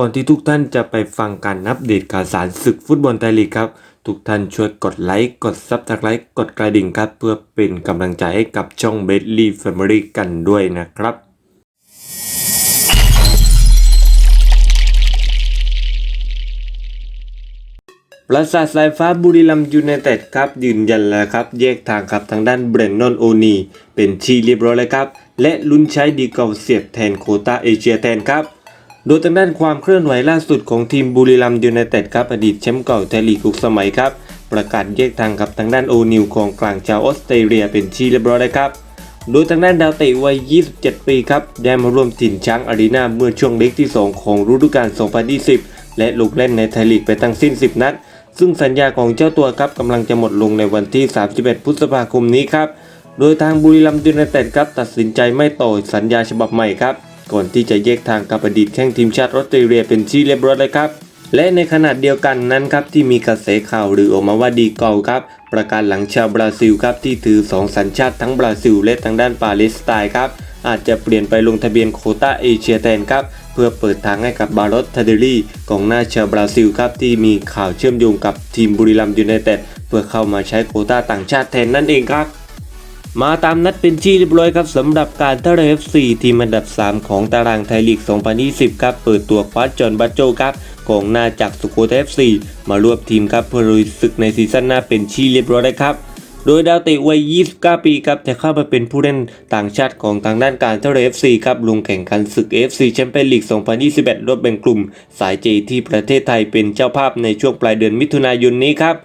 ก่อนที่ทุกท่านจะไปฟังการอัปเดตข่าวสารศึกฟุตบอลไทยลีกครับ ทุกท่านช่วยกดไลค์ กดซับสไครต์กดกระดิ่งครับ เพื่อเป็นกำลังใจให้กับช่องเบสลี่แฟมิลี่กันด้วยนะครับปราสาทสายฟ้าบุรีรัมยูไนเต็ดครับ ยืนยันแล้วครับ แยกทางครับทางด้านเบรนนอนโอนีเป็นที่เรียบร้อยแล้วครับ และลุ้นใช้ดีเกาเสียบแทนโคตาเอเชียแทนครับ โดยทางด้านความเคลื่อนไหวล่าสุดของทีมบุรีรัมย์ยูไนเต็ดครับอดีตแชมป์เก่าไทยลีกทุกสมัยครับ ประกาศแยกทางกับทางด้านโอนิวของกลางชาวออสเตรเลียเป็นที่เรียบร้อยแล้วครับ โดยทางด้านดาวเตะวัย 27 ปีครับย้มาร่วมถิ่นช้างอารีนาเมื่อช่วงเล็กที่ 2 ของฤดูกาล 2020 และลงเล่นในไทยลีกไปทั้งสิ้น 10 นัด ซึ่งสัญญาของเจ้าตัวครับกำลังจะหมดลงในวันที่ 31 พฤษภาคมนี้ครับ โดยทางบุรีรัมย์ยูไนเต็ดครับตัดสินใจไม่ต่อสัญญาฉบับใหม่ครับ ก่อนที่จะแยกทางกับอดีตแข้งทีมชาติออสเตรเลียเป็นที่เรียบร้อยเลยครับและในขณะเดียวกันนั้นครับที่มีกระแสข่าวหรือออกมาว่าดีเกาครับ ประกาศหลังชาวบราซิลครับที่ถือ 2 สัญชาติทั้งบราซิลและทางด้านปาเลสไตน์ครับ อาจจะเปลี่ยนไปลงทะเบียนโคต้าเอเชียแทนครับ เพื่อเปิดทางให้กับบารอสทาเดรี่กองหน้าชาวบราซิลครับที่มีข่าวเชื่อมโยงกับทีมบุรีรัมย์ยูไนเต็ดเพื่อเข้ามาใช้โคต้าต่างชาติแทนนั่นเองครับ มาตามนัดเป็นที่เรียบร้อยครับสำหรับการท่าเรือ FC ทีมอันดับ 3 ของตารางไทยลีก 2020 ครับ เปิดตัวคว้าจอนบัตโจครับกองหน้าจากสุโขทัย FC มารวมทีมครับเพื่อลุยศึกในซีซั่นหน้าเป็นที่เรียบร้อยครับ โดยดาวเตะวัย 29 ปีครับจะเข้ามาเป็นผู้เล่นต่างชาติของทางด้านการท่าเรือ FC ครับลงแข่งขันศึก FC แชมเปี้ยนลีก 2021รอบแบ่งกลุ่ม สายเจที่ประเทศไทยเป็นเจ้าภาพในช่วงปลายเดือนมิถุนายนนี้ครับ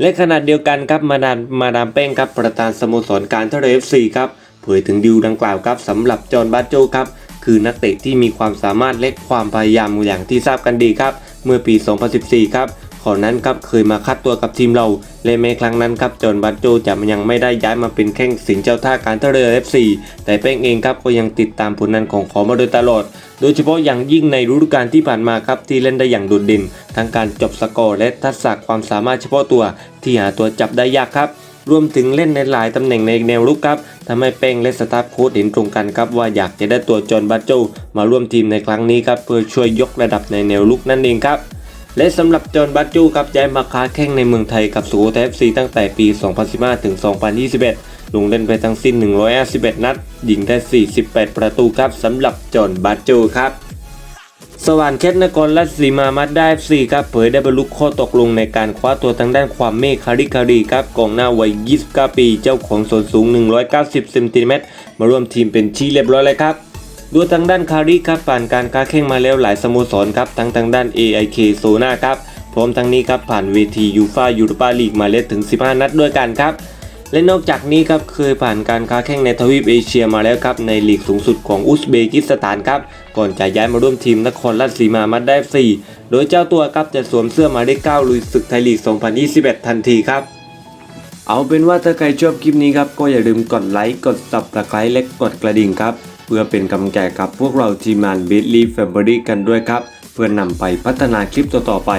และขณะเดียวกันครับมาดามมาดามแป้งครับประธานสโมสรการท่าเรือ FC ครับเผยถึงดิวดังกล่าวครับสำหรับจอห์นบาโจครับคือนักเตะที่มีความสามารถและความพยายามอย่างที่ทราบกันดีครับ เมื่อปี 2014 ครับ ก่อนนั้นครับเคยมาคัดตัวกับทีมเรา และแม้ครั้งนั้นครับจอห์นบาโจจะยังไม่ได้ย้ายมาเป็นแข้งสิงเจ้าท่าการท่าเรือ FC แต่แป้งเองครับก็ยังติดตามผลงานของเขามาโดยตลอด โดยเฉพาะอย่างยิ่งในฤดูกาลที่ผ่านมาครับที่เล่นได้อย่างโดดเด่น ทั้งการจบสกอร์และทักษะความสามารถเฉพาะตัว ที่หาตัวจับได้ยากครับรวมถึงเล่นในหลายตำแหน่งในแนวรุกครับทำให้แป้งและสตาฟโค้ชเห็นตรงกันครับว่าอยากจะได้ตัวจอห์นบัตโจมาร่วมทีมในครั้งนี้ครับเพื่อช่วยยกระดับในแนวรุกนั่นเองครับ และสำหรับจอห์นบัตโจครับย้ายมาค้าแข้งในเมืองไทยกับสุโขทัย FC ตั้งแต่ปี 2015 ถึง 2021 ลงเล่นไปทั้งสิ้น 151 นัด ยิงได้ 48 ประตูครับสำหรับจอห์นบัตโจครับสว่านแคทนครราชสีมามัดได้ FC ครับเผยได้บรรลุข้อตกลงในการคว้าตัวทางด้านความเมฆคาริคารีครับกองหน้าวัย 29 ปี เจ้าของส่วนสูง 190 เซนติเมตรมาร่วมทีมเป็นที่เรียบร้อยเลยครับ ดยทางด้านคาริครับผ่านการค้าแข่งมาแล้วหลายสโมสรครับทั้งทางด้าน AIK โซนาครับพร้อมทั้งนี้ครับผ่านเวทียูฟายูโรปาลีกมาแล้วถึง 15 นัดด้วยกันครับ และนอกจากนี้ครับเคยผ่านการค้าแข่งในทวีปเอเชียมาแล้วครับในลีกสูงสุดของอุซเบกิสถานครับก่อนจะย้ายมาร่วมทีมนครราชสีมามัดได้ฟรีโดยเจ้าตัวครับจะสวมเสื้อมายเลข9ลุยศึกไทยลีก 2021 ทันทีครับเอาเป็นว่าถ้าใครชอบคลิปนี้ครับก็อย่าลืมกดไลค์กด subscribe และกดกระดิ่งครับ เพื่อเป็นกำลังใจกับพวกเราทีมงาน b i t l y Family กันด้วยครับ เพื่อนำไปพัฒนาคลิปต่อๆไป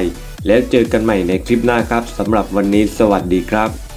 แล้วเจอกันใหม่ในคลิปหน้าครับสำหรับวันนี้สวัสดีครับ